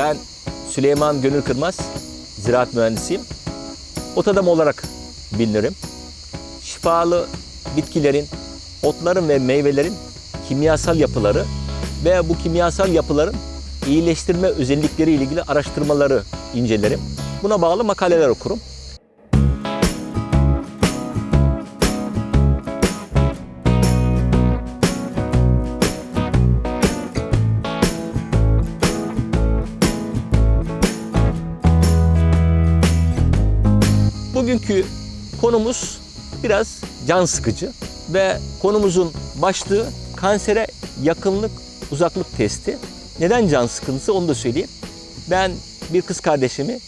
Ben Süleyman Gönül Kırmaz, ziraat mühendisiyim. Otadam olarak bilinirim. Şifalı bitkilerin, otların ve meyvelerin kimyasal yapıları ve bu kimyasal yapıların iyileştirme özellikleri ile ilgili araştırmaları incelerim. Buna bağlı makaleler okurum. Bugünkü konumuz biraz can sıkıcı ve konumuzun başlığı kansere yakınlık uzaklık testi. Neden can sıkıntısı onu da söyleyeyim. Ben bir kız kardeşimi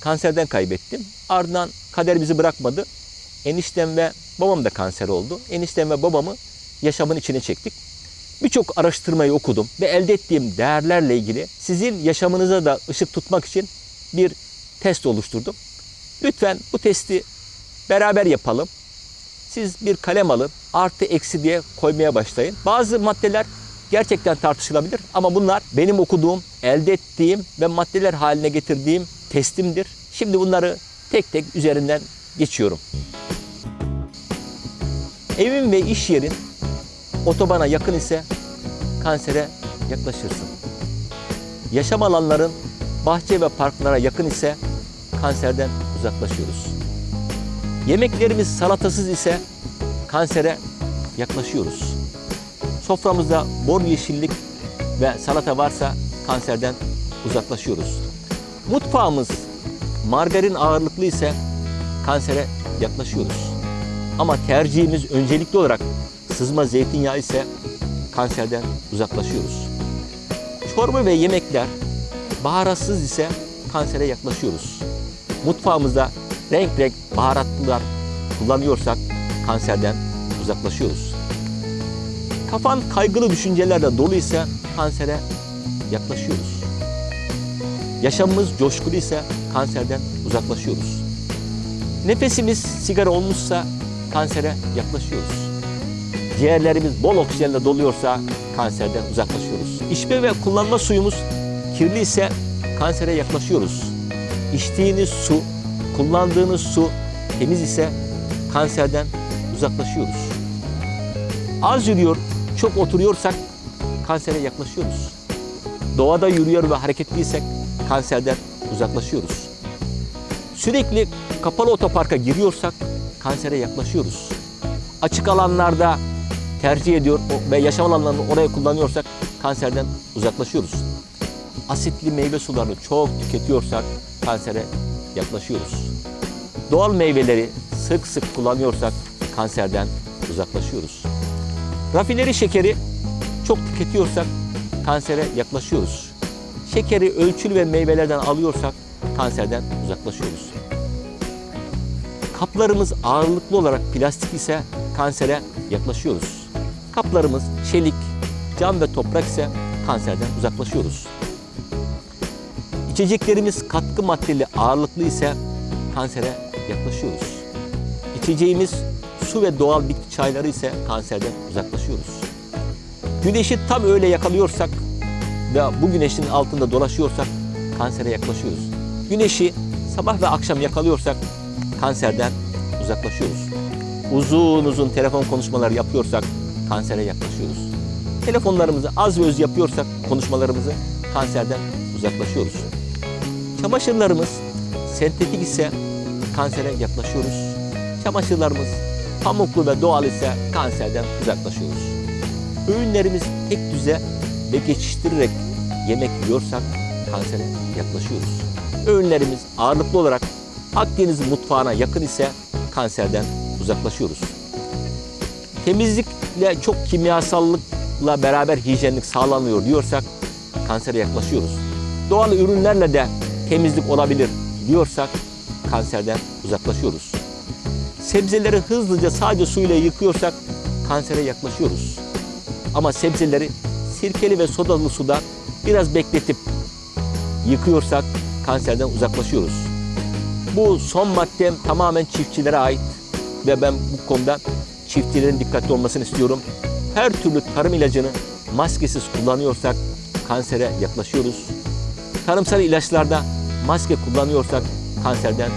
kanserden kaybettim. Ardından kader bizi bırakmadı. Eniştem ve babam da kanser oldu. Eniştem ve babamı yaşamın içine çektik. Birçok araştırmayı okudum ve elde ettiğim değerlerle ilgili sizin yaşamınıza da ışık tutmak için bir test oluşturdum. Lütfen bu testi beraber yapalım. Siz bir kalem alın, artı eksi diye koymaya başlayın. Bazı maddeler gerçekten tartışılabilir ama bunlar benim okuduğum, elde ettiğim ve maddeler haline getirdiğim testimdir. Şimdi bunları tek tek üzerinden geçiyorum. Evin ve iş yerin otobana yakın ise kansere yaklaşırsın. Yaşam alanların bahçe ve parklara yakın ise kanserden uzaklaşıyoruz. Yemeklerimiz salatasız ise kansere yaklaşıyoruz. Soframızda bol yeşillik ve salata varsa kanserden uzaklaşıyoruz. Mutfağımız margarin ağırlıklı ise kansere yaklaşıyoruz. Ama tercihimiz öncelikli olarak sızma zeytinyağı ise kanserden uzaklaşıyoruz. Çorba ve yemekler baharatsız ise kansere yaklaşıyoruz. Mutfağımızda renk renk baharatlılar kullanıyorsak kanserden uzaklaşıyoruz. Kafan kaygılı düşüncelerle dolu ise kansere yaklaşıyoruz. Yaşamımız coşkulu ise kanserden uzaklaşıyoruz. Nefesimiz sigara olmuşsa kansere yaklaşıyoruz. Ciğerlerimiz bol oksijenle doluyorsa kanserden uzaklaşıyoruz. İçme ve kullanma suyumuz kirli ise kansere yaklaşıyoruz. İçtiğiniz su, kullandığınız su temiz ise kanserden uzaklaşıyoruz. Az yürüyor, çok oturuyorsak kansere yaklaşıyoruz. Doğada yürüyor ve hareketliysek kanserden uzaklaşıyoruz. Sürekli kapalı otoparka giriyorsak kansere yaklaşıyoruz. Açık alanlarda tercih ediyor ve yaşam alanlarını oraya kullanıyorsak kanserden uzaklaşıyoruz. Asitli meyve sularını çok tüketiyorsak kansere yaklaşıyoruz. Doğal meyveleri sık sık kullanıyorsak kanserden uzaklaşıyoruz. Rafineri şekeri çok tüketiyorsak kansere yaklaşıyoruz. Şekeri ölçülü ve meyvelerden alıyorsak kanserden uzaklaşıyoruz. Kaplarımız ağırlıklı olarak plastik ise kansere yaklaşıyoruz. Kaplarımız çelik, cam ve toprak ise kanserden uzaklaşıyoruz. İçeceklerimiz katkı maddeli ağırlıklı ise kansere yaklaşıyoruz. İçeceğimiz su ve doğal bitki çayları ise kanserden uzaklaşıyoruz. Güneşi tam öyle yakalıyorsak ve bu güneşin altında dolaşıyorsak kansere yaklaşıyoruz. Güneşi sabah ve akşam yakalıyorsak kanserden uzaklaşıyoruz. Uzun uzun telefon konuşmaları yapıyorsak kansere yaklaşıyoruz. Telefonlarımızı az ve öz yapıyorsak konuşmalarımızı kanserden uzaklaşıyoruz. Çamaşırlarımız sentetik ise kansere yaklaşıyoruz. Çamaşırlarımız pamuklu ve doğal ise kanserden uzaklaşıyoruz. Öğünlerimiz tek düze ve geçiştirerek yemek yiyorsak kansere yaklaşıyoruz. Öğünlerimiz ağırlıklı olarak Akdeniz mutfağına yakın ise kanserden uzaklaşıyoruz. Temizlikle çok kimyasallıkla beraber hijyenlik sağlanıyor diyorsak kansere yaklaşıyoruz. Doğal ürünlerle de temizlik olabilir diyorsak kanserden uzaklaşıyoruz. Sebzeleri hızlıca sadece suyla yıkıyorsak kansere yaklaşıyoruz. Ama sebzeleri sirkeli ve sodalı suda biraz bekletip yıkıyorsak kanserden uzaklaşıyoruz. Bu son maddem tamamen çiftçilere ait ve ben bu konuda çiftçilerin dikkatli olmasını istiyorum. Her türlü tarım ilacını maskesiz kullanıyorsak kansere yaklaşıyoruz. Tarımsal ilaçlarda maske kullanıyorsak kanserden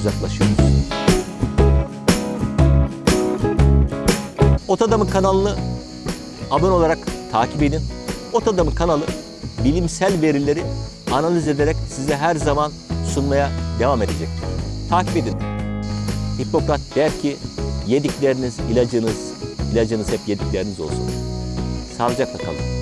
uzaklaşıyoruz. Ot Adamı kanalını abone olarak takip edin. Ot Adamı kanalı bilimsel verileri analiz ederek size her zaman sunmaya devam edecektir. Takip edin. Hipokrat der ki yedikleriniz ilacınız, ilacınız hep yedikleriniz olsun. Sağlıcakla kalın.